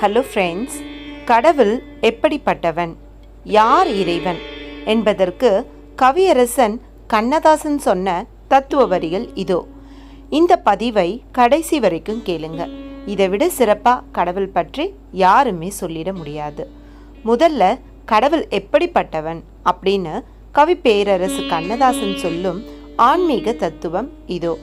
Hello friends கடவுள் எப்படிப்பட்டவன்? யார் இறைவன்? என்பதற்கு கவியரசன் கண்ணதாசன் சொன்ன தத்துவ வரிகள் இதோ. இந்த பதிவை கடைசி வரைக்கும் கேளுங்க. இதை விட சிறப்பாக கடவுள் பற்றி யாருமே சொல்லிட முடியாது. முதல்ல கடவுள் எப்படிப்பட்டவன்? அப்படின்னு கவி பேரரசு கண்ணதாசன் சொல்லும் ஆன்மீக தத்துவம் இதோ.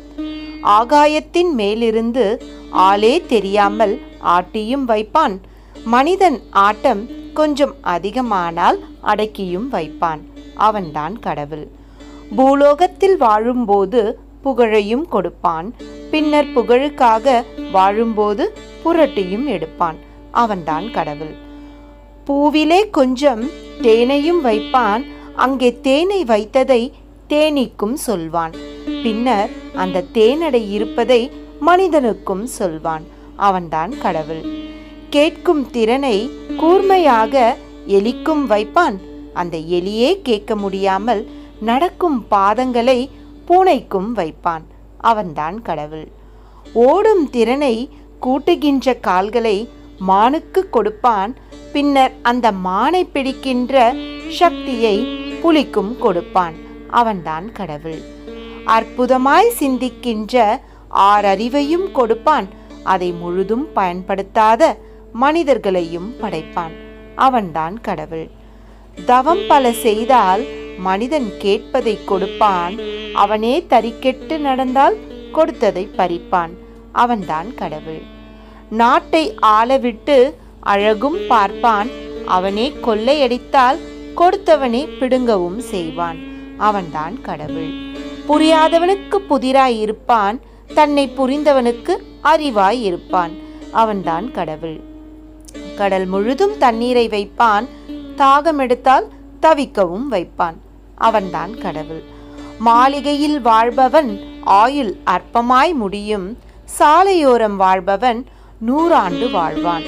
ஆகாயத்தின் மேலிருந்து ஆளே தெரியாமல் ஆட்டியும் வைப்பான். மனிதன் ஆட்டம் கொஞ்சம் அதிகமானால் அடக்கியும் வைப்பான். அவன்தான் கடவுள். பூலோகத்தில் வாழும்போது புகழையும் கொடுப்பான். பின்னர் புகழுக்காக வாழும்போது புரட்டியும் எடுப்பான். அவன்தான் கடவுள். பூவிலே கொஞ்சம் தேனையும் வைப்பான். அங்கே தேனை வைத்ததை தேனீக்கும் சொல்வான். பின்னர் அந்த தேனடை இருப்பதை மனிதனுக்கும் சொல்வான். அவன்தான் கடவுள். கேட்கும் திறனை கூர்மையாக எலிக்கும் வைப்பான். அந்த எலியே கேட்க முடியாமல் நடக்கும் பாதங்களை பூனைக்கும் வைப்பான். அவன்தான் கடவுள். ஓடும் திறனை கூட்டுகின்ற கால்களை மானுக்கு கொடுப்பான். பின்னர் அந்த மானை பிடிக்கின்ற சக்தியை புலிக்கும் கொடுப்பான். அவன்தான் கடவுள். அற்புதமாய் சிந்திக்கின்ற ஆறறிவையும் கொடுப்பான். அதை முழுதும் பயன்படுத்தாத மனிதர்களையும் படைப்பான். அவன்தான் கடவுள். தவம் பல செய்தால் மனிதன் கேட்பதை கொடுப்பான். அவனே தறிக்கெட்டு நடந்தால் கொடுத்ததை பறிப்பான். அவன்தான் கடவுள். நாட்டை ஆளவிட்டு அழகும் பார்ப்பான். அவனே கொள்ளையடித்தால் கொடுத்தவனே பிடுங்கவும் செய்வான். அவன்தான் கடவுள். புரியாதவனுக்கு புதிராய் இருப்பான் தன்னை புரிந்தவனுக்கு அறிவாய் இருப்பான் அவன்தான் கடவுள். கடல் முழுதும் தண்ணீரை வைப்பான். தாகம் எடுத்தால் தவிக்கவும் வைப்பான். அவன்தான் கடவுள். மாளிகையில் வாழ்பவன் ஆயுள் அற்பமாய் முடியும். சாலையோரம் வாழ்பவன் நூறாண்டு வாழ்வான்.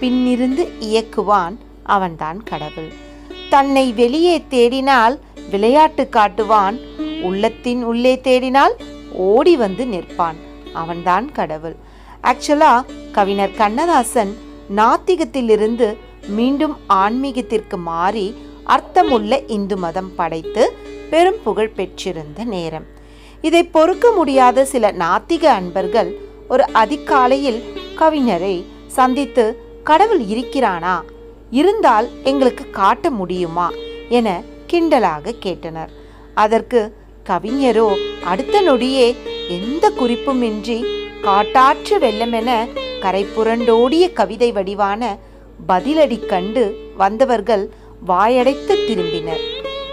பின்னிருந்து இயக்குவான். அவன்தான் கடவுள். தன்னை வெளியே தேடினால் விளையாட்டு காட்டுவான். உள்ளத்தின் உள்ளே தேடினால் ஓடி வந்து நிற்பான். அவன்தான் கடவுள். ஆக்சுவலா கவிஞர் கண்ணதாசன் நாத்திகத்திலிருந்து மீண்டும் ஆன்மீகத்திற்கு மாறி அர்த்தமுள்ள இந்து மதம் படைத்து பெரும் புகழ் பெற்றிருந்த நேரம். இதை பொறுக்க முடியாத சில நாத்திக அன்பர்கள் ஒரு அதிகாலையில் கவிஞரை சந்தித்து கடவுள் இருக்கிறானா? இருந்தால் எங்களுக்கு காட்ட முடியுமா? என கிண்டலாக கேட்டனர். அதற்கு கவிஞரோ அடுத்த நொடியே எந்த குறிப்புமின்றி காட்டாற்று வெள்ளமென கரை புரண்டோடிய கவிதை வடிவான பதிலடி கண்டு வந்தவர்கள் வாயடைத்து திரும்பினர்.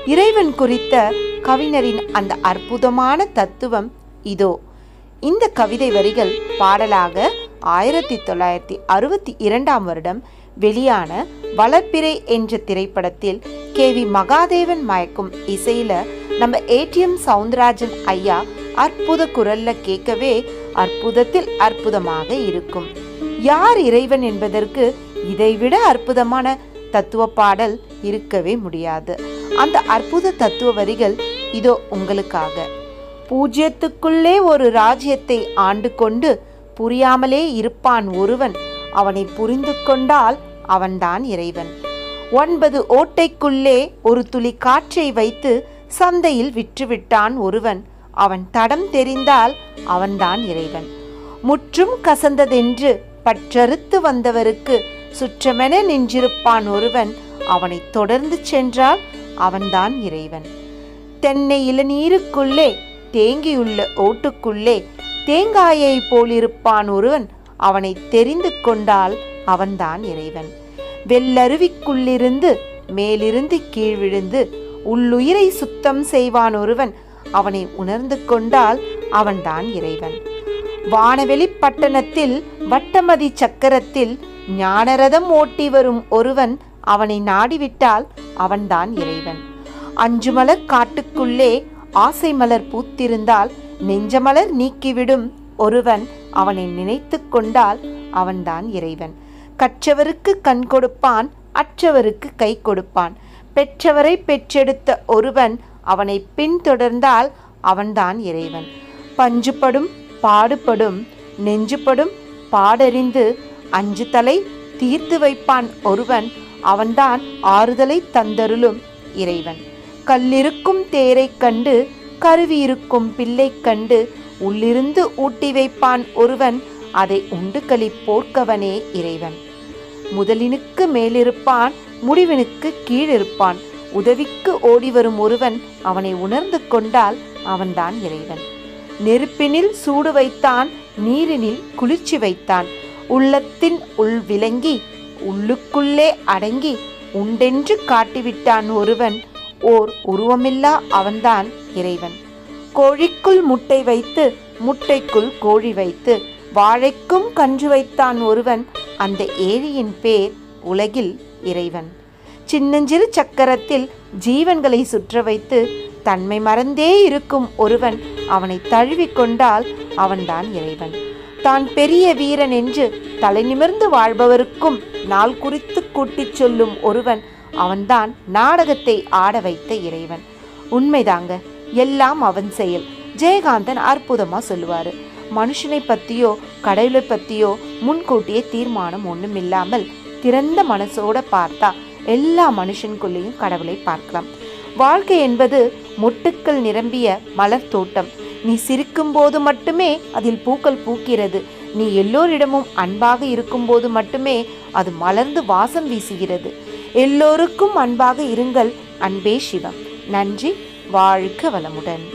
இறைவன் குறித்த கவிஞரின் அந்த அற்புதமான தத்துவம் இதோ. இந்த கவிதை வரிகள் பாடலாக ஆயிரத்தி தொள்ளாயிரத்தி அறுபத்தி இரண்டாம் வருடம் வெளியான வளர்ப்பிறை என்ற திரைப்படத்தில் கே வி மகாதேவன் மயக்கும் இசையில நம்ம ஏடிஎம் சவுந்தரராஜன் ஐயா அற்புத குரல்ல கேட்கவே அற்புதத்தில் அற்புதமாக இருக்கும். யார் இறைவன் என்பதற்கு இதைவிட அற்புதமான தத்துவ பாடல் இருக்கவே முடியாது. அந்த அற்புத தத்துவ வரிகள் இதோ உங்களுக்காக. பூஜ்யத்துக்குள்ளே ஒரு ராஜ்யத்தை ஆண்டு கொண்டு புரியாமலே இருப்பான் ஒருவன். அவனை புரிந்து கொண்டால் அவன்தான் இறைவன். ஒன்பது ஓட்டைக்குள்ளே ஒரு துளி காற்றை வைத்து சந்தையில் விற்றுவிட்டான் ஒருவன். அவன் தடம் தெரிந்தால் அவன்தான் இறைவன். முற்றும் கசந்ததென்று பற்றறுத்து வந்தவருக்கு சுற்றமென நின்றிருப்பான் ஒருவன். அவனை தொடர்ந்து சென்றால் அவன்தான் இறைவன். தென்னை இளநீருக்குள்ளே தேங்கியுள்ள ஓட்டுக்குள்ளே தேங்காயை போலிருப்பான் ஒருவன். அவனை தெரிந்து கொண்டால் அவன்தான் இறைவன். வெள்ளருவிக்குள்ளிருந்து மேலிருந்து கீழ் விழுந்து உள்ளுயிரை சுத்தம் செய்வான் ஒருவன். அவனை உணர்ந்து கொண்டால் அவன்தான் இறைவன். வானவெளி பட்டணத்தில் வட்டமதி சக்கரத்தில் ஞானரதம் ஓட்டி வரும் ஒருவன் அவனை நாடிவிட்டால் அவன்தான் இறைவன். அஞ்சுமலர் காட்டுக்குள்ளே ஆசை மலர் பூத்திருந்தால் நெஞ்சமலர் நீக்கிவிடும் ஒருவன் அவனை நினைத்து கொண்டால் அவன்தான் இறைவன். கற்றவருக்கு கண் கொடுப்பான் அற்றவருக்கு கை கொடுப்பான். பெற்றவரை பெற்றெடுத்த ஒருவன் அவனை பின்தொடர்ந்தால் அவன்தான் இறைவன். பஞ்சுபடும் பாடுபடும் நெஞ்சுபடும் பாடறிந்து அஞ்சு தலை தீர்த்து வைப்பான் ஒருவன் அவன்தான் ஆறுதலை தந்தருளும் இறைவன். கல்லிருக்கும் தேரைக் கண்டு கருவி இருக்கும் பிள்ளை கண்டு உள்ளிருந்து ஊட்டி வைப்பான் ஒருவன் அதை உண்டு களிப்போர்க்கவனே இறைவன். முதலினுக்கு மேலிருப்பான் முடிவினுக்கு கீழிருப்பான். உதவிக்கு ஓடி வரும் ஒருவன் அவனை உணர்ந்து கொண்டால் அவன்தான் இறைவன். நெருப்பினில் சூடு வைத்தான் நீரினில் குளிர்ச்சி வைத்தான். உள்ளத்தின் உள் விளங்கி உள்ளுக்குள்ளே அடங்கி உண்டென்று காட்டிவிட்டான் ஒருவன். ஓர் உருவமில்லா அவன்தான் இறைவன். கோழிக்குள் முட்டை வைத்து முட்டைக்குள் கோழி வைத்து வாழைக்கும் கன்று வைத்தான் ஒருவன். அந்த ஏரியின் பேர் உலகில் இறைவன். சின்னஞ்சிறு சக்கரத்தில் ஜீவன்களை சுற்ற வைத்து தன்மை மறந்தே இருக்கும் ஒருவன் அவனை தழுவிக்கொண்டால் அவன்தான் இறைவன். தான் பெரிய வீரன் என்று தலை நிமிர்ந்து வாழ்பவருக்கும் நாள் குறித்து கூட்டிச் சொல்லும் ஒருவன் அவன்தான் நாடகத்தை ஆட வைத்த இறைவன். உண்மைதாங்க எல்லாம் அவன் செயல். ஜெயகாந்தன் அற்புதமாக சொல்லுவார். மனுஷனை பற்றியோ கடவுளை பற்றியோ முன்கூட்டியே தீர்மானம் ஒன்றும் இல்லாமல் திறந்த மனசோட பார்த்தா எல்லா மனுஷனுக்குள்ளேயும் கடவுளை பார்க்கலாம். வாழ்க்கை என்பது மொட்டுக்கள் நிரம்பிய மலர் தோட்டம். நீ சிரிக்கும் போது மட்டுமே அதில் பூக்கள் பூக்கிறது. நீ எல்லோரிடமும் அன்பாக இருக்கும்போது மட்டுமே அது மலர்ந்து வாசம் வீசுகிறது. எல்லோருக்கும் அன்பாக இருங்கள் அன்பே சிவம். நன்றி வாழ்க வளமுடன்.